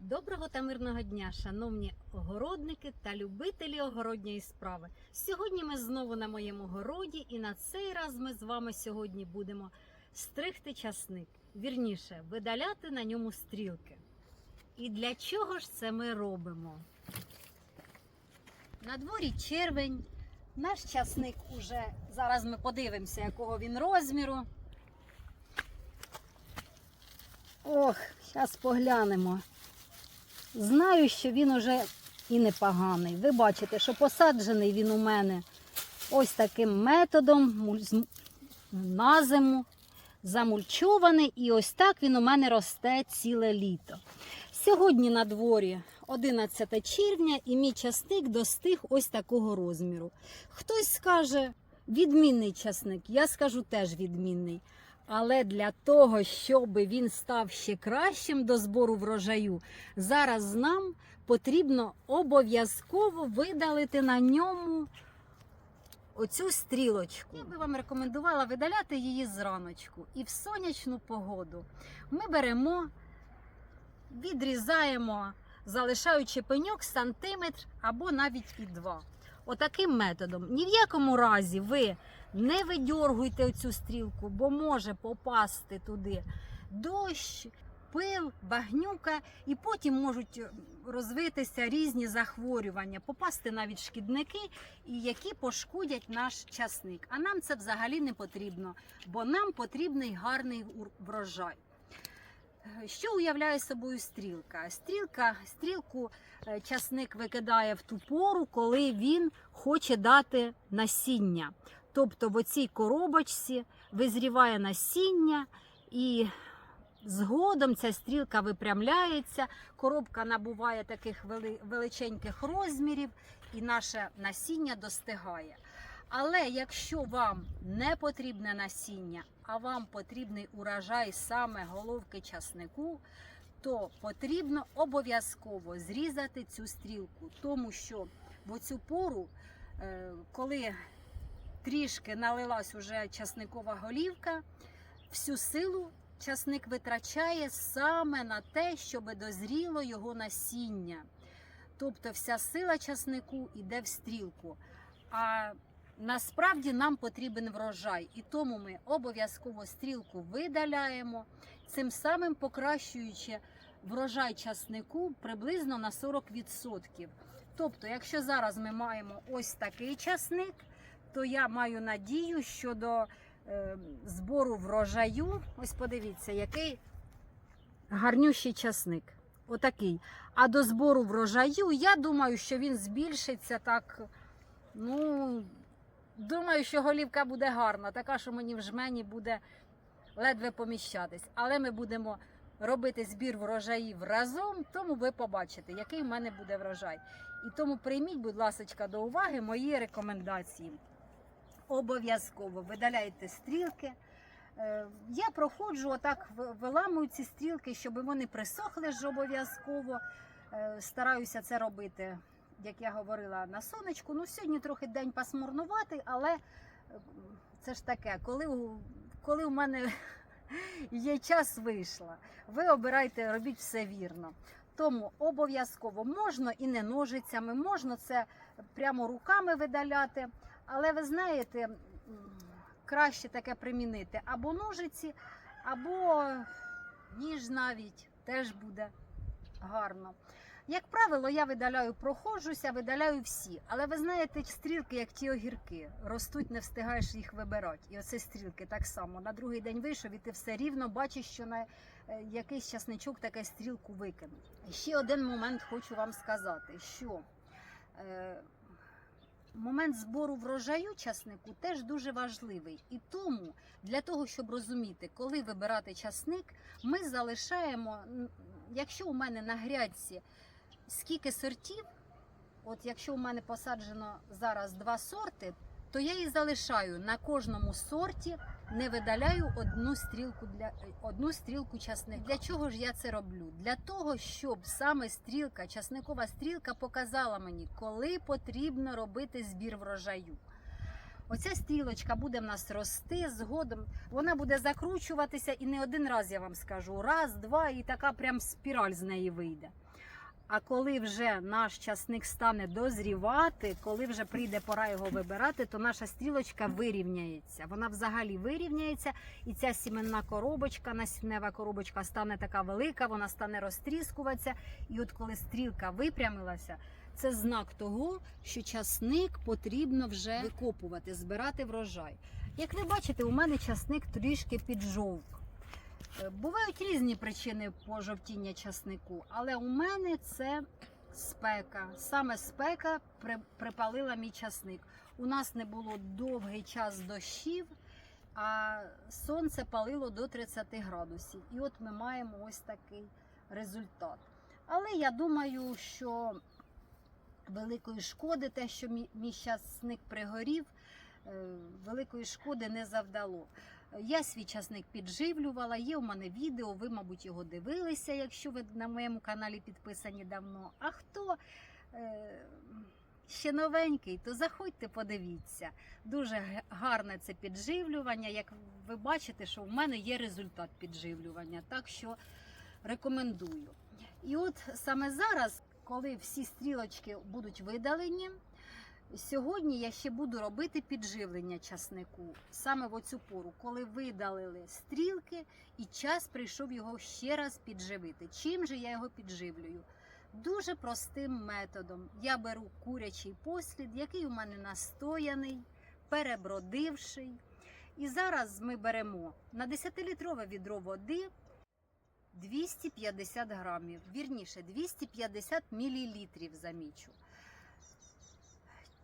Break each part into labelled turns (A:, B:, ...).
A: Доброго та мирного дня, шановні огородники та любителі огородньої справи. Сьогодні ми знову на моєму городі, і на цей раз ми з вами сьогодні будемо стригти часник, вірніше, видаляти на ньому стрілки. І для чого ж це ми робимо? На дворі червень. Наш часник уже зараз ми подивимося, якого він розміру. Ох, зараз поглянемо. Знаю, що він уже і непоганий. Ви бачите, що посаджений він у мене ось таким методом на зиму, замульчований, і ось так він у мене росте ціле літо. Сьогодні на дворі 11 червня і мій часник достиг ось такого розміру. Хтось скаже, відмінний часник, я скажу теж відмінний. Але для того, щоб він став ще кращим до збору врожаю, зараз нам потрібно обов'язково видалити на ньому оцю стрілочку. Я би вам рекомендувала видаляти її зраночку і в сонячну погоду. Ми беремо, відрізаємо, залишаючи пеньок сантиметр або навіть і два. Отаким методом. Ні в якому разі ви не видьоргуйте оцю стрілку, бо може попасти туди дощ, пил, багнюка, і потім можуть розвитися різні захворювання, попасти навіть шкідники, які пошкодять наш часник. А нам це взагалі не потрібно, бо нам потрібний гарний врожай. Що уявляє собою стрілка? Стрілка, стрілку е, часник викидає в ту пору, коли він хоче дати насіння. Тобто в оцій коробочці визріває насіння і згодом ця стрілка випрямляється, коробка набуває таких величеньких розмірів і наше насіння достигає. Але якщо вам не потрібне насіння, а вам потрібний урожай саме головки часнику, то потрібно обов'язково зрізати цю стрілку, тому що в оцю пору, е, коли трішки налилась уже часникова голівка, всю силу часник витрачає саме на те, щоб дозріло його насіння. Тобто вся сила часнику йде в стрілку. А насправді нам потрібен врожай, і тому ми обов'язково стрілку видаляємо, цим самим покращуючи врожай часнику приблизно на 40%. Тобто, якщо зараз ми маємо ось такий часник, то я маю надію, що до е, збору врожаю, ось подивіться, який гарнющий часник. Отакий. А до збору врожаю, я думаю, що він збільшиться так. Ну, думаю, що голівка буде гарна, така, що мені в жмені буде ледве поміщатись. Але ми будемо робити збір врожаїв разом, тому ви побачите, який в мене буде врожай. І тому прийміть, будь ласка, до уваги мої рекомендації. Обов'язково видаляйте стрілки. Е, Я проходжу, отак виламую ці стрілки, щоб вони присохли ж обов'язково. Е, Стараюся це робити, як я говорила, на сонечку. Ну, сьогодні трохи день пасмурнуватий, але це ж таке, коли, у- коли у мене є час, вийшла. Ви обирайте, робіть все вірно. Тому обов'язково можна і не ножицями, можна це прямо руками видаляти. Але ви знаєте, краще таке примінити або ножиці, або ніж навіть теж буде гарно. Як правило, я видаляю, проходжуся, видаляю всі. Але ви знаєте, стрілки, як ті огірки, ростуть, не встигаєш їх вибирати. І оце стрілки так само. На другий день вийшов, і ти все рівно бачиш, що на е, якийсь часничок таке стрілку викинув. Ще один момент хочу вам сказати, що е, момент збору врожаю часнику теж дуже важливий. І тому для того, щоб розуміти, коли вибирати часник, ми залишаємо, якщо у мене на грядці скільки сортів, от якщо у мене посаджено зараз два сорти, то я і залишаю на кожному сорті, не видаляю одну стрілку для одну стрілку часника. Для чого ж я це роблю? Для того, щоб саме стрілка, часникова стрілка показала мені, коли потрібно робити збір врожаю. Оця стрілочка буде в нас рости згодом. Вона буде закручуватися і не один раз я вам скажу. Раз, два, і така прям спіраль з неї вийде. А коли вже наш часник стане дозрівати, коли вже прийде пора його вибирати, то наша стрілочка вирівняється. Вона взагалі вирівняється, і ця сіменна коробочка, насіннева коробочка стане така велика, вона стане розтріскуватися. І от коли стрілка випрямилася, це знак того, що часник потрібно вже викопувати, збирати врожай. Як ви бачите, у мене часник трішки піджовк. Е, Бувають різні причини пожовтіння часнику, але у мене це спека. Саме спека при- припалила мій часник. У нас не було довгий час дощів, а сонце палило до 30 градусів. І от ми маємо ось такий результат. Але я думаю, що великої шкоди, те, що мій, часник пригорів, е, великої шкоди не завдало. Я свій часник підживлювала, є у мене відео, ви, мабуть, його дивилися, якщо ви на моєму каналі підписані давно. А хто е, ще новенький, то заходьте, подивіться. Дуже гарне це підживлювання. Як ви бачите, що в мене є результат підживлювання, так що рекомендую. І от саме зараз, коли всі стрілочки будуть видалені, Сьогодні я ще буду робити підживлення часнику саме в оцю пору, коли видалили стрілки, і час прийшов його ще раз підживити. Чим же я його підживлюю? Дуже простим методом. Я беру курячий послід, який у мене настояний, перебродивший. І зараз ми беремо на 10-літрове відро води 250 грамів, вірніше 250 мілілітрів замічу.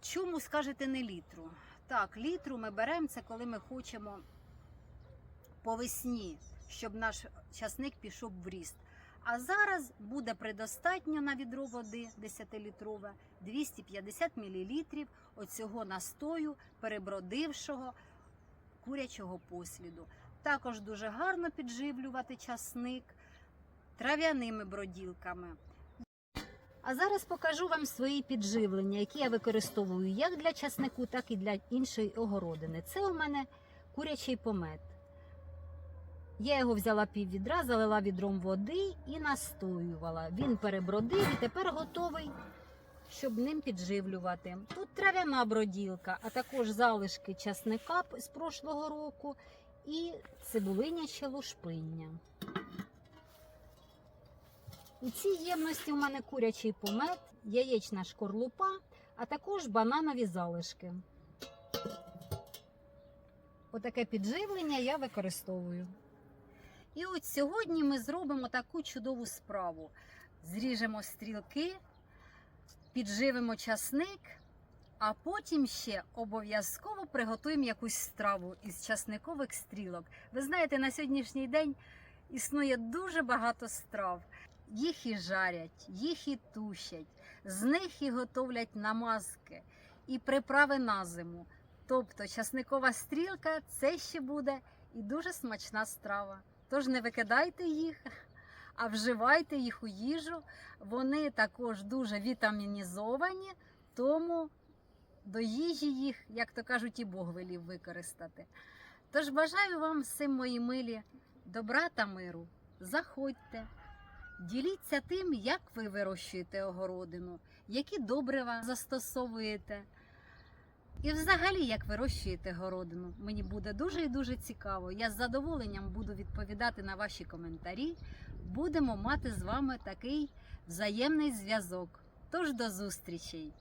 A: Чому скажете не літру? Так, літру ми беремо це, коли ми хочемо по весні, щоб наш часник пішов в ріст. А зараз буде предостатньо на відро води 10-літрове 250 мл оцього настою перебродившого курячого посліду. Також дуже гарно підживлювати часник трав'яними броділками. А зараз покажу вам свої підживлення, які я використовую як для часнику, так і для іншої огородини. Це у мене курячий помет. Я його взяла пів відра, залила відром води і настоювала. Він перебродив і тепер готовий, щоб ним підживлювати. Тут трав'яна броділка, а також залишки часника з прошлого року і цибулиняче лушпиння. У цій ємності у мене курячий помет, яєчна шкорлупа, а також бананові залишки. Отаке підживлення я використовую. І от сьогодні ми зробимо таку чудову справу: зріжемо стрілки, підживимо часник, а потім ще обов'язково приготуємо якусь страву із часникових стрілок. Ви знаєте, на сьогоднішній день існує дуже багато страв. Їх і жарять, їх і тушать, з них і готовлять намазки і приправи на зиму. Тобто часникова стрілка це ще буде і дуже смачна страва. Тож не викидайте їх, а вживайте їх у їжу. Вони також дуже вітамінізовані, тому до їжі їх, як то кажуть, і Бог велів використати. Тож бажаю вам всім мої милі добра та миру. Заходьте. Діліться тим, як ви вирощуєте огородину, які добрива застосовуєте. І взагалі, як вирощуєте городину. Мені буде дуже і дуже цікаво. Я з задоволенням буду відповідати на ваші коментарі. Будемо мати з вами такий взаємний зв'язок. Тож до зустрічей!